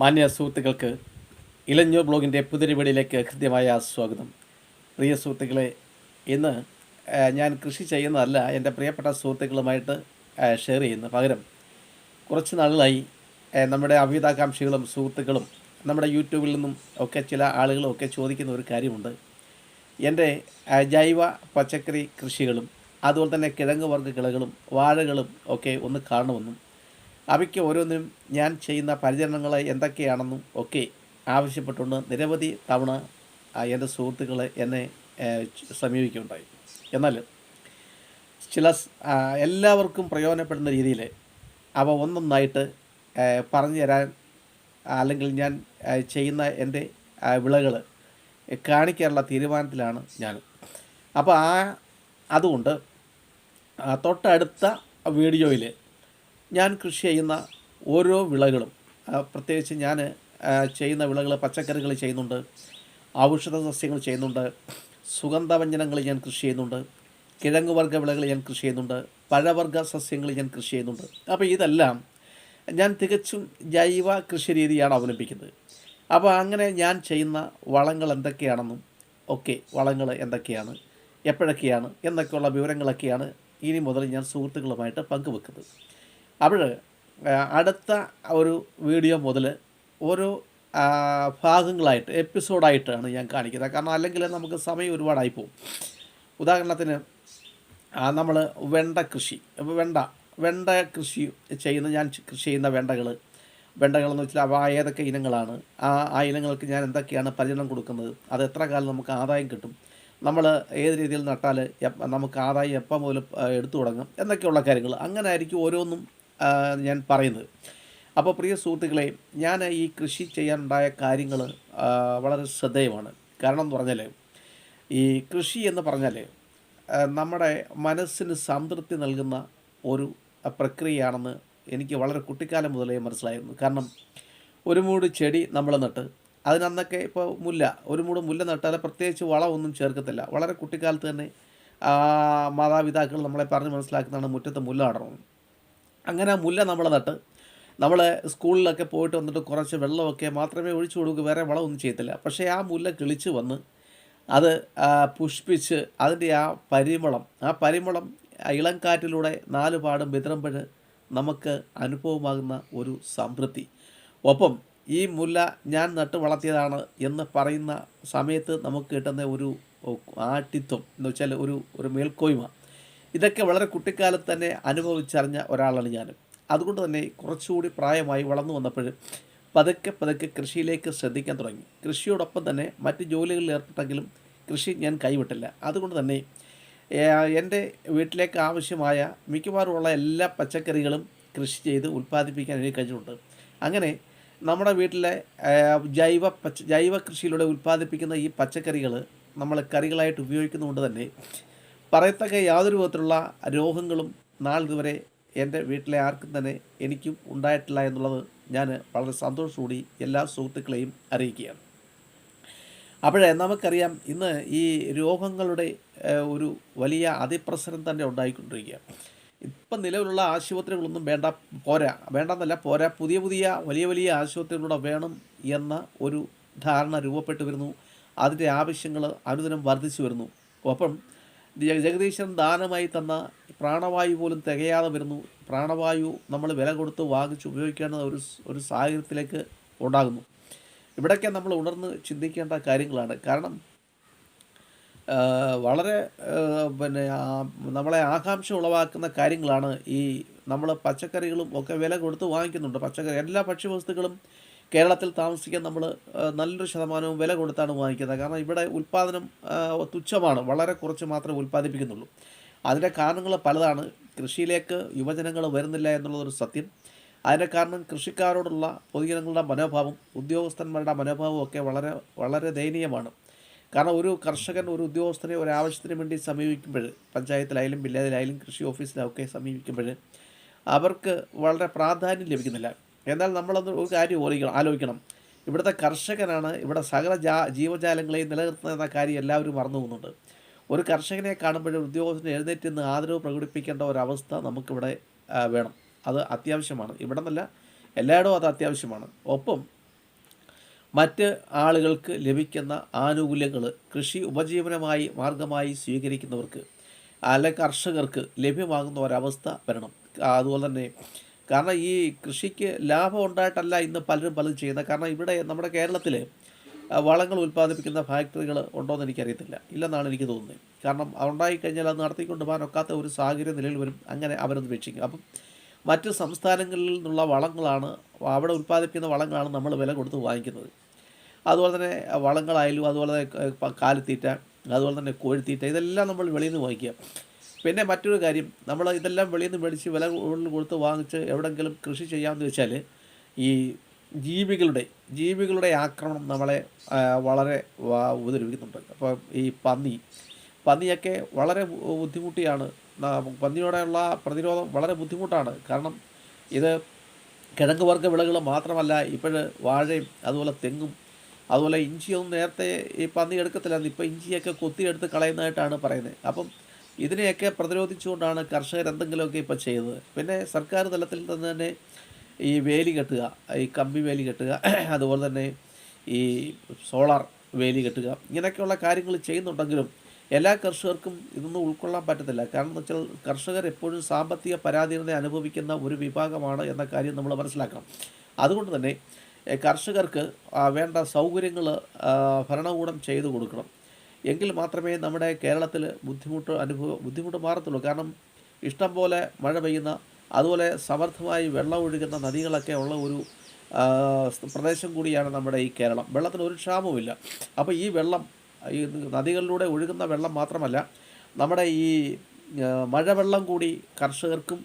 മാന്യ സുഹൃത്തുക്കൾക്ക് ഇലഞ്ഞൂർ ബ്ലോഗിന്റെ പുതിയ വീടിലേക്ക് ഹൃദ്യമായ സ്വാഗതം. പ്രിയ സുഹൃത്തുക്കളെ ഇന്ന് ഞാൻ കൃഷി ചെയ്യുന്നതല്ല എന്റെ പ്രിയപ്പെട്ട സുഹൃത്തുക്കളുമായിട്ട് ഷെയർ ചെയ്യുന്നു. പകരം കുറച്ച് നാളുകളായി നമ്മുടെ അഭിതാകാംക്ഷികളും സുഹൃത്തുക്കളും നമ്മുടെ യൂട്യൂബിൽ നിന്നും ഒക്കെ ചില ആളുകളും ഒക്കെ ചോദിക്കുന്ന ഒരു കാര്യമുണ്ട്. എന്റെ ജൈവ പച്ചക്കറി കൃഷികളും അതുപോലെ തന്നെ കിഴങ്ങ് വർഗ കിളകളും വാഴകളും ഒക്കെ ഒന്ന് കാണണമെന്നും അവയ്ക്ക് ഓരോന്നിനും ഞാൻ ചെയ്യുന്ന പരിചരണങ്ങൾ എന്തൊക്കെയാണെന്നും ഒക്കെ ആവശ്യപ്പെട്ടുകൊണ്ട് നിരവധി തവണ എന്റെ സുഹൃത്തുക്കൾ എന്നെ സമീപിക്കുകയുണ്ടായി. എന്നാൽ ചില എല്ലാവർക്കും പ്രയോജനപ്പെടുന്ന രീതിയിൽ അവ ഒന്നൊന്നായിട്ട് പറഞ്ഞു തരാൻ അല്ലെങ്കിൽ ഞാൻ ചെയ്യുന്ന എന്റെ വിളകൾ കാണിക്കാനുള്ള തീരുമാനത്തിലാണ് ഞാൻ. അപ്പോൾ ആ അതുകൊണ്ട് തൊട്ടടുത്ത വീഡിയോയിൽ ഞാൻ കൃഷി ചെയ്യുന്ന ഓരോ വിളകളും പ്രത്യേകിച്ച് ഞാൻ ചെയ്യുന്ന വിളകൾ പച്ചക്കറികൾ ചെയ്യുന്നുണ്ട് ഔഷധ സസ്യങ്ങൾ ചെയ്യുന്നുണ്ട് സുഗന്ധവ്യഞ്ജനങ്ങൾ ഞാൻ കൃഷി ചെയ്യുന്നുണ്ട് കിഴങ്ങ് വർഗ വിളകൾ ഞാൻ കൃഷി ചെയ്യുന്നുണ്ട് പഴവർഗ സസ്യങ്ങൾ ഞാൻ കൃഷി ചെയ്യുന്നുണ്ട്. അപ്പോൾ ഇതെല്ലാം ഞാൻ തികച്ചും ജൈവ കൃഷി രീതിയാണ് അവലംബിക്കുന്നത്. അപ്പോൾ അങ്ങനെ ഞാൻ ചെയ്യുന്ന വളങ്ങൾ എന്തൊക്കെയാണെന്നും ഒക്കെ വളങ്ങൾ എന്തൊക്കെയാണ് എപ്പോഴൊക്കെയാണ് എന്നൊക്കെയുള്ള വിവരങ്ങളൊക്കെയാണ് ഇനി മുതൽ ഞാൻ സുഹൃത്തുക്കളുമായിട്ട് പങ്കുവെക്കുന്നത്. അപ്പോൾ അടുത്ത ഒരു വീഡിയോ മുതൽ ഓരോ ഭാഗങ്ങളായിട്ട് എപ്പിസോഡായിട്ടാണ് ഞാൻ കാണിക്കുന്നത്. കാരണം അല്ലെങ്കിൽ നമുക്ക് സമയം ഒരുപാടായി പോകും. ഉദാഹരണത്തിന് നമ്മൾ വെണ്ട കൃഷി വെണ്ട വെണ്ട കൃഷി ചെയ്യുന്ന ഞാൻ കൃഷി ചെയ്യുന്ന വെണ്ടകൾ വെണ്ടകളെന്ന് വെച്ചാൽ അവ ഏതൊക്കെ ഇനങ്ങളാണ്? ആ ആ ഇനങ്ങൾക്ക് ഞാൻ എന്തൊക്കെയാണ് പരിചരണം കൊടുക്കുന്നത്? അത് എത്ര കാലം നമുക്ക് ആദായം കിട്ടും? നമ്മൾ ഏത് രീതിയിൽ നട്ടാൽ നമുക്ക് ആദായം എപ്പോൾ മുതൽ എടുത്തു തുടങ്ങും? എന്നൊക്കെയുള്ള കാര്യങ്ങൾ അങ്ങനെ ആയിരിക്കും ഓരോന്നും ഞാൻ പറയുന്നത്. അപ്പോൾ പ്രിയ സുഹൃത്തുക്കളെ ഞാൻ ഈ കൃഷി ചെയ്യാനുണ്ടായ കാര്യങ്ങൾ വളരെ ശ്രദ്ധേയമാണ്. കാരണം എന്ന് പറഞ്ഞാൽ ഈ കൃഷി എന്ന് പറഞ്ഞാൽ നമ്മുടെ മനസ്സിന് സംതൃപ്തി നൽകുന്ന ഒരു പ്രക്രിയയാണെന്ന് എനിക്ക് വളരെ കുട്ടിക്കാലം മുതലേ മനസ്സിലായിരുന്നു. കാരണം ഒരു മൂട് ചെടി നമ്മൾ നട്ട് അതിനന്നൊക്കെ ഇപ്പോൾ മുല്ല ഒരു മൂട് മുല്ല നട്ടാൽ പ്രത്യേകിച്ച് വളമൊന്നും ചേർക്കത്തില്ല. വളരെ കുട്ടിക്കാലത്ത് തന്നെ മാതാപിതാക്കൾ നമ്മളെ പറഞ്ഞ് മനസ്സിലാക്കുന്നതാണ് മുറ്റത്ത് മുല്ല നടണമെന്ന് അങ്ങനെ മുല്ല നമ്മൾ നട്ട്. നമ്മൾ സ്കൂളിലൊക്കെ പോയിട്ട് വന്നിട്ട് കുറച്ച് വെള്ളമൊക്കെ മാത്രമേ ഒഴിച്ചു കൊടുക്കൂ വേറെ വളമൊന്നും ചെയ്യത്തില്ല. പക്ഷേ ആ മുല്ല കിളിച്ച് വന്ന് അത് പുഷ്പിച്ച് അതിന്റെ ആ പരിമളം ആ പരിമളം ഇളം കാറ്റിലൂടെ നാല് പാടും വിതറുമ്പോൾ നമുക്ക് അനുഭവമാകുന്ന ഒരു സംതൃപ്തി. ഒപ്പം ഈ മുല്ല ഞാൻ നട്ട് വളർത്തിയതാണ് എന്ന് പറയുന്ന സമയത്ത് നമുക്ക് കിട്ടുന്ന ഒരു ആട്ടിത്വം എന്ന് വെച്ചാൽ ഒരു ഒരു മേൽക്കോയ്മ. ഇതൊക്കെ വളരെ കുട്ടിക്കാലത്ത് തന്നെ അനുഭവിച്ചറിഞ്ഞ ഒരാളാണ് ഞാൻ അതുകൊണ്ട് തന്നെ കുറച്ചുകൂടി പ്രായമായി വളർന്നു വന്നപ്പോൾ പതുക്കെ പതുക്കെ കൃഷിയിലേക്ക് ശ്രദ്ധിക്കാൻ തുടങ്ങി. കൃഷിയോടൊപ്പം തന്നെ മറ്റ് ജോലികളിൽ ഏർപ്പെട്ടെങ്കിലും കൃഷി ഞാൻ കൈവിട്ടില്ല. അതുകൊണ്ട് തന്നെ എന്റെ വീട്ടിലേക്ക് ആവശ്യമായ മിക്കവാറുമുള്ള എല്ലാ പച്ചക്കറികളും കൃഷി ചെയ്ത് ഉൽപ്പാദിപ്പിക്കാൻ എനിക്ക് കഴിഞ്ഞിട്ടുണ്ട്. അങ്ങനെ നമ്മുടെ വീട്ടിലെ ജൈവ പച്ച ജൈവ കൃഷിയിലൂടെ ഉൽപ്പാദിപ്പിക്കുന്ന ഈ പച്ചക്കറികൾ നമ്മൾ കറികളായിട്ട് ഉപയോഗിക്കുന്നതുകൊണ്ട് തന്നെ പറയത്തക്ക യാതൊരു വിധത്തിലുള്ള രോഗങ്ങളും നാളിതുവരെ എന്റെ വീട്ടിലെ ആർക്കും തന്നെ എനിക്കും ഉണ്ടായിട്ടില്ല എന്നുള്ളത് ഞാൻ വളരെ സന്തോഷത്തോടി എല്ലാ സുഹൃത്തുക്കളെയും അറിയിക്കുകയാണ്. അപ്പോഴേ നമുക്കറിയാം ഇന്ന് ഈ രോഗങ്ങളുടെ ഒരു വലിയ അതിപ്രസരം തന്നെ ഉണ്ടായിക്കൊണ്ടിരിക്കുക ഇപ്പം നിലവിലുള്ള ആശുപത്രികളൊന്നും വേണ്ട പോരാ വേണ്ടെന്നല്ല പോരാ പുതിയ പുതിയ വലിയ വലിയ ആശുപത്രികളൂടെ വേണം എന്ന ഒരു ധാരണ രൂപപ്പെട്ടു വരുന്നു. അതിന്റെ ആവശ്യങ്ങൾ അനുദിനം വർദ്ധിച്ചു വരുന്നു. ഒപ്പം ജഗദീശൻ ദാനമായി തന്ന പ്രാണവായു പോലും തികയാതെ വരുന്നു. പ്രാണവായു നമ്മൾ വില കൊടുത്ത് വാങ്ങിച്ച് ഉപയോഗിക്കേണ്ട ഒരു ഒരു സാഹചര്യത്തിലേക്ക് ഉണ്ടാകുന്നു. ഇവിടെയൊക്കെ നമ്മൾ ഉണർന്ന് ചിന്തിക്കേണ്ട കാര്യങ്ങളാണ്. കാരണം വളരെ പിന്നെ നമ്മളെ ആകാംക്ഷ ഉളവാക്കുന്ന കാര്യങ്ങളാണ് ഈ നമ്മൾ പച്ചക്കറികളും ഒക്കെ വില കൊടുത്ത് വാങ്ങിക്കുന്നുണ്ട്. പച്ചക്കറി എല്ലാ ഭക്ഷ്യവസ്തുക്കളും കേരളത്തിൽ താമസിക്കാൻ നമ്മൾ നല്ലൊരു ശതമാനവും വില കൊടുത്താണ് വാങ്ങിക്കുന്നത്. കാരണം ഇവിടെ ഉൽപ്പാദനം തുച്ഛമാണ്. വളരെ കുറച്ച് മാത്രമേ ഉൽപ്പാദിപ്പിക്കുന്നുള്ളൂ. അതിന്റെ കാരണങ്ങൾ പലതാണ്. കൃഷിയിലേക്ക് യുവജനങ്ങൾ വരുന്നില്ല എന്നുള്ളതൊരു സത്യം. അതിന്റെ കാരണം കൃഷിക്കാരോടുള്ള പൊതുജനങ്ങളുടെ മനോഭാവം ഉദ്യോഗസ്ഥന്മാരുടെ മനോഭാവം ഒക്കെ വളരെ വളരെ ദയനീയമാണ്. കാരണം ഒരു കർഷകൻ ഒരു ഉദ്യോഗസ്ഥനെ ഒരു ആവശ്യത്തിന് വേണ്ടി സമീപിക്കുമ്പോൾ പഞ്ചായത്തിലായാലും വില്ലേജിലായാലും കൃഷി ഓഫീസിലൊക്കെ സമീപിക്കുമ്പോൾ അവർക്ക് വളരെ പ്രാധാന്യം ലഭിക്കുന്നില്ല. എന്നാൽ നമ്മളത് ഒരു കാര്യം ഓർക്കണം ആലോചിക്കണം. ഇവിടുത്തെ കർഷകനാണ് ഇവിടെ സകല ജാ ജീവജാലങ്ങളെയും നിലനിർത്തുന്ന കാര്യം എല്ലാവരും മറന്നു പോകുന്നുണ്ട്. ഒരു കർഷകനെ കാണുമ്പോഴും ഉദ്യോഗസ്ഥന് എഴുന്നേറ്റ് നിന്ന് ആദരവ് പ്രകടിപ്പിക്കേണ്ട ഒരവസ്ഥ നമുക്കിവിടെ വേണം. അത് അത്യാവശ്യമാണ്. ഇവിടെ നിന്നല്ല എല്ലായിടവും അത് അത്യാവശ്യമാണ്. ഒപ്പം മറ്റ് ആളുകൾക്ക് ലഭിക്കുന്ന ആനുകൂല്യങ്ങൾ കൃഷി ഉപജീവനമായി മാർഗമായി സ്വീകരിക്കുന്നവർക്ക് അല്ലെ കർഷകർക്ക് ലഭ്യമാകുന്ന ഒരവസ്ഥ വരണം. അതുപോലെ തന്നെ കാരണം ഈ കൃഷിക്ക് ലാഭം ഉണ്ടായിട്ടല്ല ഇന്ന് പലരും പലതും ചെയ്യുന്നത്. കാരണം ഇവിടെ നമ്മുടെ കേരളത്തിൽ വളങ്ങൾ ഉൽപ്പാദിപ്പിക്കുന്ന ഫാക്ടറികൾ ഉണ്ടോ എന്ന് എനിക്കറിയത്തില്ല. ഇല്ലെന്നാണ് എനിക്ക് തോന്നുന്നത്. കാരണം ഉണ്ടായിക്കഴിഞ്ഞാൽ അത് നടത്തിക്കൊണ്ട് പോകാൻ ഒക്കാത്ത ഒരു സാഹചര്യം നിലയിൽ വരും. അങ്ങനെ അവരൊന്ന് വെച്ചിരിക്കും. അപ്പം മറ്റ് സംസ്ഥാനങ്ങളിൽ നിന്നുള്ള വളങ്ങളാണ് അവിടെ ഉൽപ്പാദിപ്പിക്കുന്ന വളങ്ങളാണ് നമ്മൾ വില കൊടുത്ത് വാങ്ങിക്കുന്നത്. അതുപോലെ തന്നെ വളങ്ങളായാലും അതുപോലെ തന്നെ കാലിത്തീറ്റ അതുപോലെ തന്നെ കോഴിത്തീറ്റ ഇതെല്ലാം നമ്മൾ വെളിയിൽ നിന്ന് വാങ്ങിക്കുക. പിന്നെ മറ്റൊരു കാര്യം നമ്മൾ ഇതെല്ലാം വെളിയിൽ നിന്ന് മേടിച്ച് വില കൂടുതൽ കൊടുത്ത് വാങ്ങിച്ച് എവിടെങ്കിലും കൃഷി ചെയ്യാമെന്ന് വെച്ചാൽ ഈ ജീവികളുടെ ജീവികളുടെ ആക്രമണം നമ്മളെ വളരെ ഉപദ്രവിക്കുന്നുണ്ട്. അപ്പോൾ ഈ പന്നി പന്നിയൊക്കെ വളരെ ബുദ്ധിമുട്ടിയാണ്. പന്നിയോടെയുള്ള പ്രതിരോധം വളരെ ബുദ്ധിമുട്ടാണ്. കാരണം ഇത് കിഴങ്ങ് വർഗ വിളകൾ മാത്രമല്ല ഇപ്പോഴ് വാഴയും അതുപോലെ തെങ്ങും അതുപോലെ ഇഞ്ചിയൊന്നും നേരത്തെ ഈ പന്നി എടുക്കത്തില്ലായിരുന്നു. ഇപ്പോൾ ഇഞ്ചിയൊക്കെ കൊത്തിയെടുത്ത് കളയുന്നതായിട്ടാണ് പറയുന്നത്. അപ്പം ഇതിനെയൊക്കെ പ്രതിരോധിച്ചുകൊണ്ടാണ് കർഷകർ എന്തെങ്കിലുമൊക്കെ ഇപ്പോൾ ചെയ്തത്. പിന്നെ സർക്കാർ തലത്തിൽ നിന്ന് തന്നെ ഈ വേലി കെട്ടുക ഈ കമ്പി വേലി കെട്ടുക അതുപോലെ തന്നെ ഈ സോളാർ വേലി കെട്ടുക ഇങ്ങനെയൊക്കെയുള്ള കാര്യങ്ങൾ ചെയ്യുന്നുണ്ടെങ്കിലും എല്ലാ കർഷകർക്കും ഇതൊന്നും ഉൾക്കൊള്ളാൻ പറ്റത്തില്ല. കാരണം എന്ന് വെച്ചാൽ കർഷകർ എപ്പോഴും സാമ്പത്തിക പരാധീനത അനുഭവിക്കുന്ന ഒരു വിഭാഗമാണ് എന്ന കാര്യം നമ്മൾ മനസ്സിലാക്കണം. അതുകൊണ്ട് തന്നെ കർഷകർക്ക് വേണ്ട സൗകര്യങ്ങൾ ഭരണകൂടം ചെയ്തു കൊടുക്കണം. എങ്കിൽ മാത്രമേ നമ്മുടെ കേരളത്തിൽ ബുദ്ധിമുട്ട് അനുഭവ ബുദ്ധിമുട്ട് മാറത്തുള്ളൂ. കാരണം ഇഷ്ടം പോലെ മഴ പെയ്യുന്ന അതുപോലെ സമർത്ഥമായി വെള്ളം ഒഴുകുന്ന നദികളൊക്കെ ഉള്ള ഒരു പ്രദേശം കൂടിയാണ് നമ്മുടെ ഈ കേരളം. വെള്ളത്തിന് ഒരു ക്ഷാമവുമില്ല. അപ്പോൾ ഈ വെള്ളം ഈ നദികളിലൂടെ ഒഴുകുന്ന വെള്ളം മാത്രമല്ല നമ്മുടെ ഈ മഴവെള്ളം കൂടി കർഷകർക്കും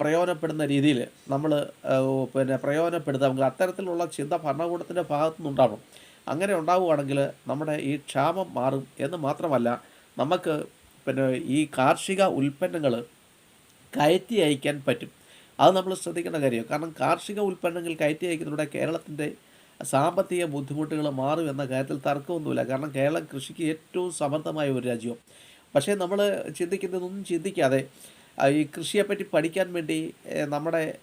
പ്രയോജനപ്പെടുന്ന രീതിയിൽ നമ്മൾ പിന്നെ പ്രയോജനപ്പെടുത്താം. അത്തരത്തിലുള്ള ചിന്ത ഭരണകൂടത്തിന്റെ ഭാഗത്തു നിന്നുണ്ടാവണം അങ്ങനെ ഉണ്ടാവുകയാണെങ്കിൽ നമ്മുടെ ഈ ക്ഷാമം മാറും എന്ന് മാത്രമല്ല നമുക്ക് പിന്നെ ഈ കാർഷിക ഉൽപ്പന്നങ്ങൾ കയറ്റി അയക്കാൻ പറ്റും. അത് നമ്മൾ ശ്രദ്ധിക്കേണ്ട കാര്യമാണ്. കാരണം കാർഷിക ഉൽപ്പന്നങ്ങൾ കയറ്റി അയക്കുന്നതിലൂടെ കേരളത്തിന്റെ സാമ്പത്തിക ബുദ്ധിമുട്ടുകൾ മാറും എന്ന കാര്യത്തിൽ തർക്കമൊന്നുമില്ല. കാരണം കേരളം കൃഷിക്ക് ഏറ്റവും സമർത്ഥമായ ഒരു രാജ്യവും പക്ഷേ നമ്മൾ ചിന്തിക്കുന്നതൊന്നും ചിന്തിക്കാതെ ഈ കൃഷിയെപ്പറ്റി പഠിക്കാൻ വേണ്ടി നമ്മുടെ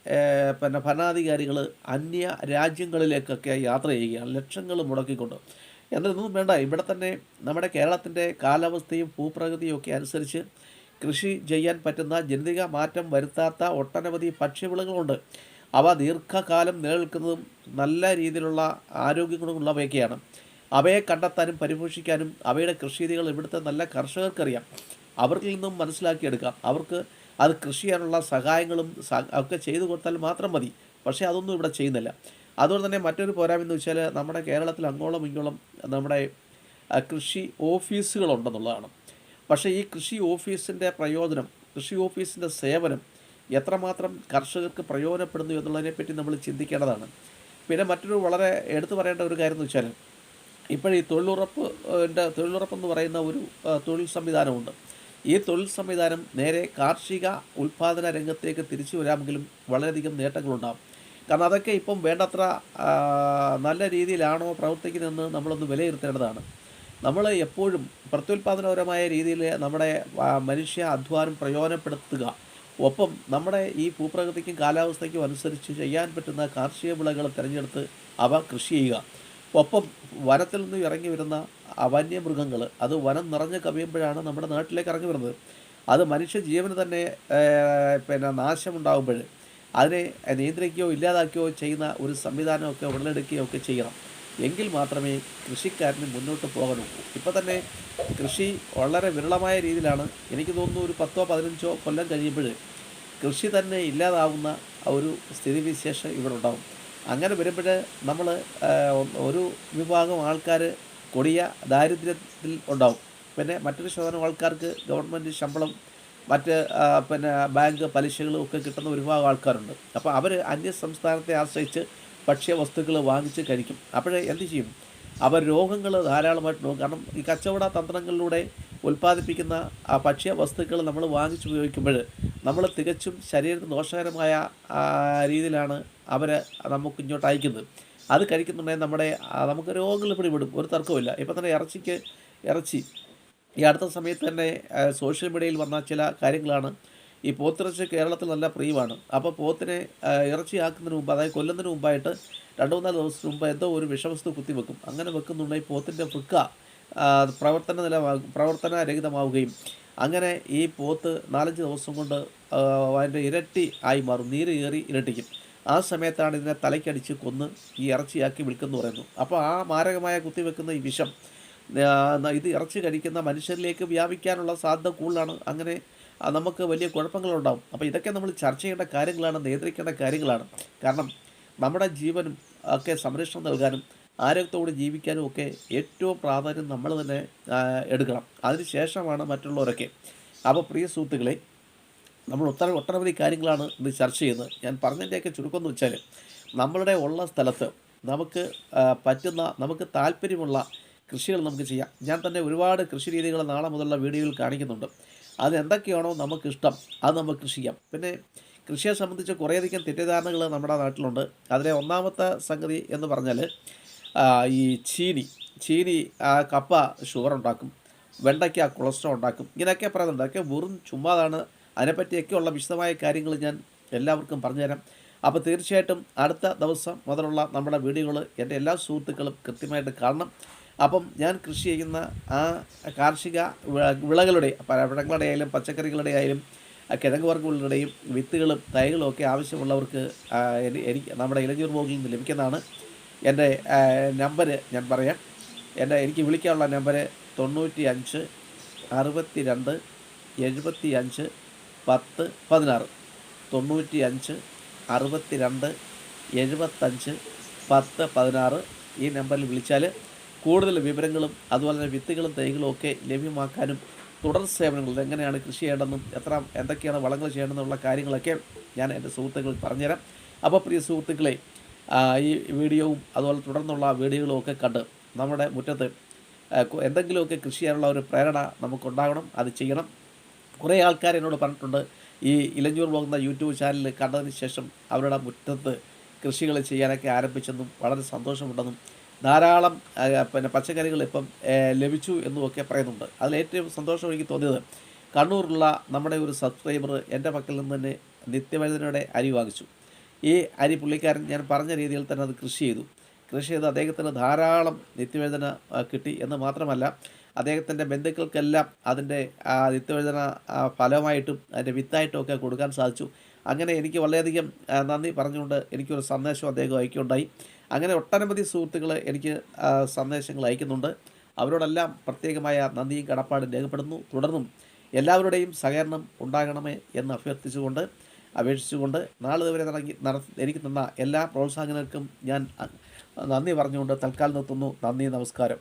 പിന്നെ ഭരണാധികാരികൾ അന്യ രാജ്യങ്ങളിലേക്കൊക്കെ യാത്ര ചെയ്യുകയാണ്. ലക്ഷങ്ങൾ മുടക്കിക്കൊണ്ട്. എന്നതൊന്നും വേണ്ട. ഇവിടെ തന്നെ നമ്മുടെ കേരളത്തിന്റെ കാലാവസ്ഥയും ഭൂപ്രകൃതിയും ഒക്കെ അനുസരിച്ച് കൃഷി ചെയ്യാൻ പറ്റുന്ന ജനിതക മാറ്റം വരുത്താത്ത ഒട്ടനവധി ഭക്ഷ്യവിളകളുണ്ട് അവ ദീർഘകാലം നിലനിൽക്കുന്നതും നല്ല രീതിയിലുള്ള ആരോഗ്യങ്ങളുള്ളവയൊക്കെയാണ് അവയെ കണ്ടെത്താനും പരിപോഷിക്കാനും അവയുടെ കൃഷിരീതികൾ ഇവിടുത്തെ നല്ല കർഷകർക്കറിയാം. അവരിൽ നിന്നും മനസ്സിലാക്കിയെടുക്കാം. അവർക്ക് അത് കൃഷി ചെയ്യാനുള്ള സഹായങ്ങളും ഒക്കെ ചെയ്തു കൊടുത്താൽ മാത്രം മതി. പക്ഷേ അതൊന്നും ഇവിടെ ചെയ്യുന്നില്ല. അതുകൊണ്ട് തന്നെ മറ്റൊരു പോരാമെന്ന് വെച്ചാൽ നമ്മുടെ കേരളത്തിൽ അങ്ങോളം ഇങ്ങോളം നമ്മുടെ കൃഷി ഓഫീസുകളുണ്ടെന്നുള്ളതാണ്. പക്ഷേ ഈ കൃഷി ഓഫീസിന്റെ പ്രയോജനം കൃഷി ഓഫീസിന്റെ സേവനം എത്രമാത്രം കർഷകർക്ക് പ്രയോജനപ്പെടുന്നു എന്നുള്ളതിനെപ്പറ്റി നമ്മൾ ചിന്തിക്കേണ്ടതാണ്. പിന്നെ മറ്റൊരു വളരെ എടുത്തു പറയേണ്ട ഒരു കാര്യം എന്ന് വെച്ചാൽ ഇപ്പോഴീ തൊഴിലുറപ്പ് തൊഴിലുറപ്പെന്ന് പറയുന്ന ഒരു തൊഴിൽ സംവിധാനമുണ്ട്. ഈ തൊഴിൽ സംവിധാനം നേരെ കാർഷിക ഉൽപ്പാദന രംഗത്തേക്ക് തിരിച്ചു വരാമെങ്കിലും വളരെയധികം നേട്ടങ്ങളുണ്ടാകും കാരണം അതൊക്കെ ഇപ്പം വേണ്ടത്ര നല്ല രീതിയിലാണോ പ്രവർത്തിക്കുന്നതെന്ന് നമ്മളൊന്ന് വിലയിരുത്തേണ്ടതാണ്. നമ്മൾ എപ്പോഴും പ്രത്യുൽപാദനപരമായ രീതിയിൽ നമ്മുടെ മനുഷ്യ അധ്വാനം പ്രയോജനപ്പെടുത്തുക. ഒപ്പം നമ്മുടെ ഈ ഭൂപ്രകൃതിക്കും കാലാവസ്ഥയ്ക്കും അനുസരിച്ച് ചെയ്യാൻ പറ്റുന്ന കാർഷിക വിളകൾ തിരഞ്ഞെടുത്ത് അവ കൃഷി ചെയ്യുക. ഒപ്പം വനത്തിൽ നിന്ന് ഇറങ്ങി വരുന്ന വന്യമൃഗങ്ങൾ അത് വനം നിറഞ്ഞ് കവിയുമ്പോഴാണ് നമ്മുടെ നാട്ടിലേക്ക് ഇറങ്ങി വരുന്നത്. അത് മനുഷ്യ ജീവന് തന്നെ പിന്നെ നാശമുണ്ടാകുമ്പോൾ അതിനെ നിയന്ത്രിക്കുകയോ ഇല്ലാതാക്കുകയോ ചെയ്യുന്ന ഒരു സംവിധാനമൊക്കെ ഉടലെടുക്കുകയോ ഒക്കെ ചെയ്യണം. എങ്കിൽ മാത്രമേ കൃഷിക്കാരന് മുന്നോട്ട് പോകാനുള്ളൂ ഇപ്പോൾ തന്നെ കൃഷി വളരെ വിരളമായ രീതിയിലാണ്. എനിക്ക് തോന്നുന്നു ഒരു പത്തോ പതിനഞ്ചോ കൊല്ലം കഴിയുമ്പോൾ കൃഷി തന്നെ ഇല്ലാതാവുന്ന ഒരു സ്ഥിതിവിശേഷം ഇവിടെ ഉണ്ടാവും. അങ്ങനെ വരുമ്പോൾ നമ്മൾ ഒരു വിഭാഗം ആൾക്കാർ കൊടിയ ദാരിദ്ര്യത്തിൽ ഉണ്ടാവും. പിന്നെ മറ്റൊരു ശതമാനം ആൾക്കാർക്ക് ഗവൺമെന്റ് ശമ്പളം മറ്റ് പിന്നെ ബാങ്ക് പലിശകളും ഒക്കെ കിട്ടുന്ന ഒരു വിഭാഗം ആൾക്കാരുണ്ട്. അപ്പോൾ അവർ അന്യ സംസ്ഥാനത്തെ ആശ്രയിച്ച് ഭക്ഷ്യവസ്തുക്കൾ വാങ്ങിച്ച് കഴിക്കും. അപ്പോഴേ എന്ത് ചെയ്യും? അവർ രോഗങ്ങൾ ധാരാളമായിട്ട് നോക്കും കാരണം ഈ കച്ചവട തന്ത്രങ്ങളിലൂടെ ഉൽപ്പാദിപ്പിക്കുന്ന ആ ഭക്ഷ്യ വസ്തുക്കൾ നമ്മൾ വാങ്ങിച്ച് ഉപയോഗിക്കുമ്പോൾ നമ്മൾ തികച്ചും ശരീരത്തിന് ദോഷകരമായ രീതിയിലാണ് അവർ നമുക്ക് ഇങ്ങോട്ട് അയക്കുന്നത്. അത് കഴിക്കുന്നുണ്ടെങ്കിൽ നമ്മുടെ നമുക്ക് രോഗങ്ങൾ പിടിപെടും. ഒരു തർക്കമില്ല ഇപ്പം തന്നെ ഇറച്ചിക്ക് ഇറച്ചി. ഈ അടുത്ത സമയത്ത് തന്നെ സോഷ്യൽ മീഡിയയിൽ വന്ന ചില കാര്യങ്ങളാണ്. ഈ പോത്തിറച്ചി കേരളത്തിൽ നല്ല പ്രിയമാണ്. അപ്പോൾ പോത്തിനെ ഇറച്ചി ഇറച്ചിയാക്കുന്നതിന് മുമ്പ് അതായത് കൊല്ലുന്നതിന് മുമ്പായിട്ട് രണ്ട് മൂന്നാൽ ദിവസത്തിന് മുമ്പ് എന്തോ ഒരു വിഷവസ്തു കുത്തിവെക്കും അങ്ങനെ വെക്കുന്നുണ്ടെങ്കിൽ പോത്തിന്റെ വൃക്ക പ്രവർത്തന നില പ്രവർത്തനരഹിതമാവുകയും അങ്ങനെ ഈ പോത്ത് നാലഞ്ച് ദിവസം കൊണ്ട് അതിന്റെ ഇരട്ടി ആയി മാറും. നീര് കയറി ഇരട്ടിക്കും. ആ സമയത്താണ് ഇതിനെ തലയ്ക്കടിച്ച് കൊന്ന് ഈ ഇറച്ചിയാക്കി വിൽക്കുന്നു പറയുന്നു. അപ്പോൾ ആ മാരകമായ കുത്തിവെക്കുന്ന ഈ വിഷം ഇത് ഇറച്ചി കഴിക്കുന്ന മനുഷ്യരിലേക്ക് വ്യാപിക്കാനുള്ള സാധ്യത കൂടുതലാണ്. അങ്ങനെ നമുക്ക് വലിയ കുഴപ്പങ്ങളുണ്ടാവും. അപ്പോൾ ഇതൊക്കെ നമ്മൾ ചർച്ച ചെയ്യേണ്ട കാര്യങ്ങളാണ് നിയന്ത്രിക്കേണ്ട കാര്യങ്ങളാണ്. കാരണം നമ്മുടെ ജീവനും ഒക്കെ സംരക്ഷണം നൽകാനും ആരോഗ്യത്തോടെ ജീവിക്കാനും ഒക്കെ ഏറ്റവും പ്രാധാന്യം നമ്മൾ തന്നെ എടുക്കണം. അതിനുശേഷമാണ് മറ്റുള്ളവരൊക്കെ. അപ്പോൾ പ്രിയ സുഹൃത്തുക്കളെ നമ്മൾ ഒത്തര ഒട്ടനവധി കാര്യങ്ങളാണ് ഇത് ചർച്ച ചെയ്യുന്നത്. ഞാൻ പറഞ്ഞതിന്റെയൊക്കെ ചുരുക്കം വെച്ചാൽ നമ്മളുടെ ഉള്ള സ്ഥലത്ത് നമുക്ക് പറ്റുന്ന നമുക്ക് താല്പര്യമുള്ള കൃഷികൾ നമുക്ക് ചെയ്യാം. ഞാൻ തന്നെ ഒരുപാട് കൃഷി രീതികൾ നാളെ മുതലുള്ള വീഡിയോയിൽ കാണിക്കുന്നുണ്ട്. അത് എന്തൊക്കെയാണോ നമുക്കിഷ്ടം അത് നമുക്ക് കൃഷി ചെയ്യാം. പിന്നെ കൃഷിയെ സംബന്ധിച്ച് കുറേയധികം തെറ്റിദ്ധാരണകൾ നമ്മുടെ നാട്ടിലുണ്ട്. അതിലെ ഒന്നാമത്തെ സംഗതി എന്ന് പറഞ്ഞാൽ ഈ ചീനി ചീനി ആ, കപ്പ ഷുഗർ ഉണ്ടാക്കും വെണ്ടയ്ക്ക കൊളസ്ട്രോൾ ഉണ്ടാക്കും ഇങ്ങനെയൊക്കെ പറയുന്നുണ്ട്. അതൊക്കെ വെറും ചുമ്മാതാണ്. അതിനെപ്പറ്റിയൊക്കെയുള്ള വിശദമായ കാര്യങ്ങൾ ഞാൻ എല്ലാവർക്കും പറഞ്ഞുതരാം. അപ്പോൾ തീർച്ചയായിട്ടും അടുത്ത ദിവസം മുതലുള്ള നമ്മുടെ വീഡിയോകൾ എന്റെ എല്ലാ സുഹൃത്തുക്കളും കൃത്യമായിട്ട് കാണണം. അപ്പം ഞാൻ കൃഷി ചെയ്യുന്ന ആ കാർഷിക വിള- വിളകളുടെ പഴങ്ങളുടെ ആയാലും പച്ചക്കറികളുടെ ആയാലും കിഴങ്ങ് വർഗങ്ങളുടെയും വിത്തുകളും തൈകളും ഒക്കെ ആവശ്യമുള്ളവർക്ക് എനിക്ക് നമ്മുടെ ഇലഞ്ഞൂർ ബോഗിൽ നിന്ന് ലഭിക്കുന്നതാണ്. എന്റെ നമ്പർ ഞാൻ പറയാം. എന്റെ എനിക്ക് വിളിക്കാനുള്ള നമ്പർ തൊണ്ണൂറ്റി അഞ്ച് അറുപത്തി രണ്ട് എഴുപത്തി അഞ്ച് പത്ത് പതിനാറ്. തൊണ്ണൂറ്റി അഞ്ച് അറുപത്തി രണ്ട് എഴുപത്തഞ്ച് പത്ത് പതിനാറ് ഈ നമ്പറിൽ വിളിച്ചാൽ കൂടുതൽ വിവരങ്ങളും അതുപോലെ തന്നെ വിത്തുകളും തൈകളും ഒക്കെ ലഭ്യമാക്കാനും തുടർ സേവനങ്ങൾ എങ്ങനെയാണ് കൃഷി ചെയ്യേണ്ടതെന്നും എത്ര എന്തൊക്കെയാണ് വളങ്ങൾ ചെയ്യേണ്ടതെന്നുള്ള കാര്യങ്ങളൊക്കെ ഞാൻ എന്റെ സുഹൃത്തുക്കൾ പറഞ്ഞുതരാം. അപ്പോൾ പ്രിയ സുഹൃത്തുക്കളെ ഈ വീഡിയോവും അതുപോലെ തുടർന്നുള്ള വീഡിയോകളും ഒക്കെ കണ്ട് നമ്മുടെ മുറ്റത്ത് എന്തെങ്കിലുമൊക്കെ കൃഷി ചെയ്യാനുള്ള ഒരു പ്രേരണ നമുക്കുണ്ടാകണം. അത് ചെയ്യണം. കുറേ ആൾക്കാർ എന്നോട് പറഞ്ഞിട്ടുണ്ട് ഈ ഇലഞ്ഞൂർ പോകുന്ന യൂട്യൂബ് ചാനൽ കണ്ടതിന് ശേഷം അവരുടെ മുറ്റത്ത് കൃഷികൾ ചെയ്യാനൊക്കെ ആരംഭിച്ചെന്നും വളരെ സന്തോഷമുണ്ടെന്നും ധാരാളം പിന്നെ പച്ചക്കറികൾ ഇപ്പം ലഭിച്ചു എന്നുമൊക്കെ പറയുന്നുണ്ട്. അതിൽ ഏറ്റവും സന്തോഷം എനിക്ക് തോന്നിയത് കണ്ണൂരുള്ള നമ്മുടെ ഒരു സബ്സ്ക്രൈബർ എന്റെ പക്കൽ നിന്ന് തന്നെ നിത്യവൈദ്യനയുടെ അരി വാങ്ങിച്ചു. ഈ അരി പുള്ളിക്കാരൻ ഞാൻ പറഞ്ഞ രീതിയിൽ തന്നെ അത് കൃഷി ചെയ്തു. കൃഷി ചെയ്ത് അദ്ദേഹത്തിന് ധാരാളം നിത്യവേദന കിട്ടി എന്ന് മാത്രമല്ല അദ്ദേഹത്തിന്റെ ബന്ധുക്കൾക്കെല്ലാം അതിന്റെ ആ, നിത്യവേദന ഫലമായിട്ടും അതിന്റെ വിത്തായിട്ടും ഒക്കെ കൊടുക്കാൻ സാധിച്ചു. അങ്ങനെ എനിക്ക് വളരെയധികം നന്ദി പറഞ്ഞുകൊണ്ട് എനിക്കൊരു സന്ദേശം അദ്ദേഹം അയക്കുകയുണ്ടായി. അങ്ങനെ ഒട്ടനവധി സുഹൃത്തുക്കൾ എനിക്ക് സന്ദേശങ്ങൾ അയക്കുന്നുണ്ട്. അവരോടെല്ലാം പ്രത്യേകമായ നന്ദിയും കടപ്പാടും രേഖപ്പെടുന്നു. തുടർന്നും എല്ലാവരുടെയും സഹകരണം ഉണ്ടാകണമേ എന്ന് അഭ്യർത്ഥിച്ചുകൊണ്ട് അപേക്ഷിച്ചുകൊണ്ട് നാളെ വരെ നടങ്ങി നട എനിക്ക് തന്ന എല്ലാ പ്രോത്സാഹനങ്ങൾക്കും ഞാൻ നന്ദി പറഞ്ഞുകൊണ്ട് തൽക്കാലം നിർത്തുന്നു. നന്ദി നമസ്കാരം.